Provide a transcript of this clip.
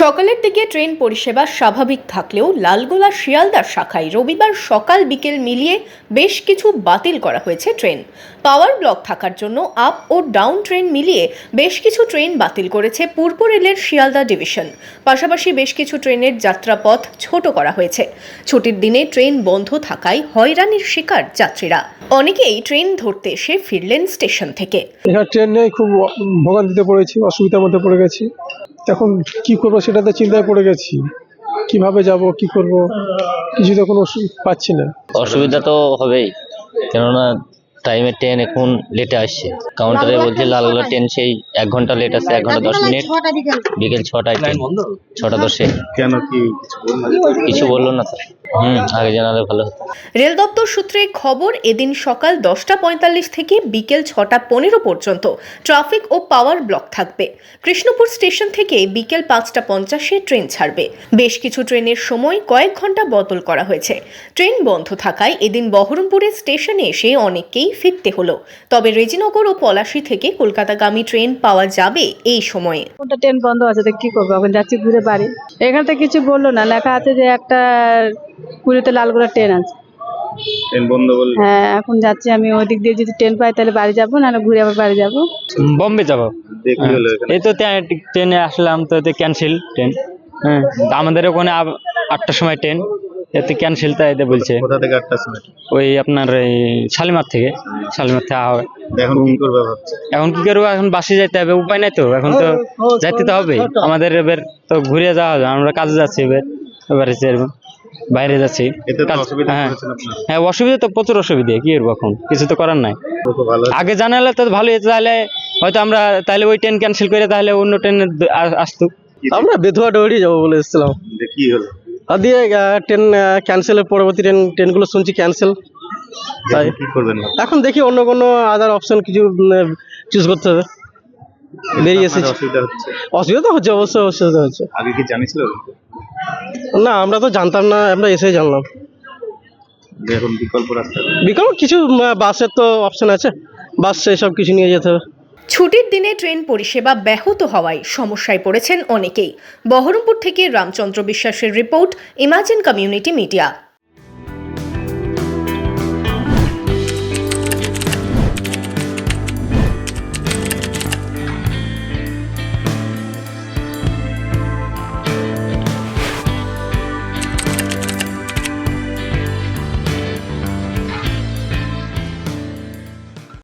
সকালের দিকে ট্রেন পরিষেবা স্বাভাবিক থাকলেও লালগোলা শিয়ালদার শাখায় রবিবার সকাল বিকেল মিলিয়ে বেশ কিছু বাতিল করা হয়েছে ট্রেন। পাওয়ার ব্লক থাকার জন্য আপ ও ডাউন ট্রেন মিলিয়ে বেশ কিছু ট্রেন বাতিল করেছে পূর্ব রেলের শিয়ালদা ডিভিশন। পাশাপাশি বেশ কিছু ট্রেনের যাত্রাপথ ছোট করা হয়েছে। ছুটির দিনে ট্রেন বন্ধ থাকায় হয়রানির শিকার যাত্রীরা। অনেকেই ট্রেন ধরতে এসে ফিরলেন স্টেশন থেকে। ট্রেন নেই, খুব ভোগান্তিতে পড়েছি, অসুবিধার মধ্যে পড়ে গেছি। এখন কি করব সেটাতে চিন্তায় পড়ে গেছি। কীভাবে যাব কি করব কিছুতে কোনো পাচ্ছি না। অসুবিধা তো হবেই কেননা টাইমে ট্রেন এখন লেটে আসছে। কাউন্টারে বলছে লাল লাল ট্রেন সেই এক ঘণ্টা লেট আছে এক ঘণ্টা দশ মিনিট। বিকেল ছটায় ট্রেন ছটা দশে। কেন কি কিছু বলুন না। কিছু বলল না তো হুম আগে জানালে ভালো হতো। রেল দপ্তর সূত্রে খবর এদিন সকাল দশটা পঁয়তাল্লিশ থেকে বিকেল ছটা পনেরো পর্যন্ত ট্রাফিক ও পাওয়ার ব্লক থাকবে। কৃষ্ণপুর স্টেশন থেকে বিকেল পাঁচটা পঞ্চাশে ট্রেন ছাড়বে। বেশ কিছু ট্রেনের সময় কয়েক ঘণ্টা বদল করা হয়েছে। ট্রেন বন্ধ থাকায় এদিন বহরমপুরের স্টেশনে এসে অনেককেই ফিরতে হলো। তবে রেজিনগর ও পলাশী থেকে কলকাতাগামী ট্রেন পাওয়া যাবে এই সময়ে। কোনটা ট্রেন বন্ধ আছে তো কি করব? এখন যাচ্ছি ঘুরে বাড়ি। এখানে তো কিছু বলল না লেখা আছে যে একটা কুড়িতে লালগোলা ট্রেন আছে। ট্রেন বন্ধ বললে হ্যাঁ এখন যাচ্ছি আমি ওই দিক দিয়ে যদি ট্রেন পাই তাহলে বাড়ি যাব নাহলে ঘুরে আবার বাড়ি যাব। বম্বে যাব। দেখি হলো এখানে এই তো ট্রেনে আসলাম তো এতে ক্যান্সেল ট্রেন। হ্যাঁ আমাদের ওখানে আটটার সময় ট্রেন এতে ক্যান্সেল তাই এতে বলছে। কোথা থেকে আটটার সময়? ওই আপনার এই শালিমার থেকে শালিমার থেকে হবে এখন কি করবে এখন কি করব? এখন বাসে যাইতে হবে উপায় নাই তো। এখন তো যাইতে তো হবে আমাদের এবার তো ঘুরে যাওয়া হবে আমরা কাজে যাচ্ছি এবার। এবারে এরকম। বাইরে যাচ্ছি। হ্যাঁ। হ্যাঁ অসুবিধা তো প্রচুর অসুবিধা কি করব এখন? কিছু তো করার নাই। আগে জানালে তো ভালো তাহলে হয়তো আমরা তাহলে ওই ট্রেন ক্যান্সেল করে তাহলে অন্য ট্রেন আসতো। আমরা বেধুয়া ডৌড়ি যাব বলে এসেছিলাম। কি হলো? দিয়ে ট্রেন ক্যান্সেলের পরবর্তী ট্রেন ট্রেনগুলো শুনছি ক্যান্সেল তাই। এখন দেখি অন্য কোনো আদার অপশন কিছু চুজ করতে হবে। বেরিয়ে এসেছি। অসুবিধা হচ্ছে? অসুবিধা তো হচ্ছে অবশ্যই অসুবিধা হচ্ছে। আগে কি জানিছিল না আমরা তো জানতাম না আমরা এসেই জানলাম। এখন বিকল্প রাস্তা। বিকল্প কিছু বাসের তো অপশন আছে। বাস সব কিছু নিয়ে যেতে হবে। ছুটির দিনে ট্রেন পরিষেবা ব্যাহত হওয়ায় সমস্যায় পড়েছেন অনেকেই। বহরমপুর থেকে রামচন্দ্র বিশ্বাসের রিপোর্ট ইমাজিন কমিউনিটি মিডিয়া।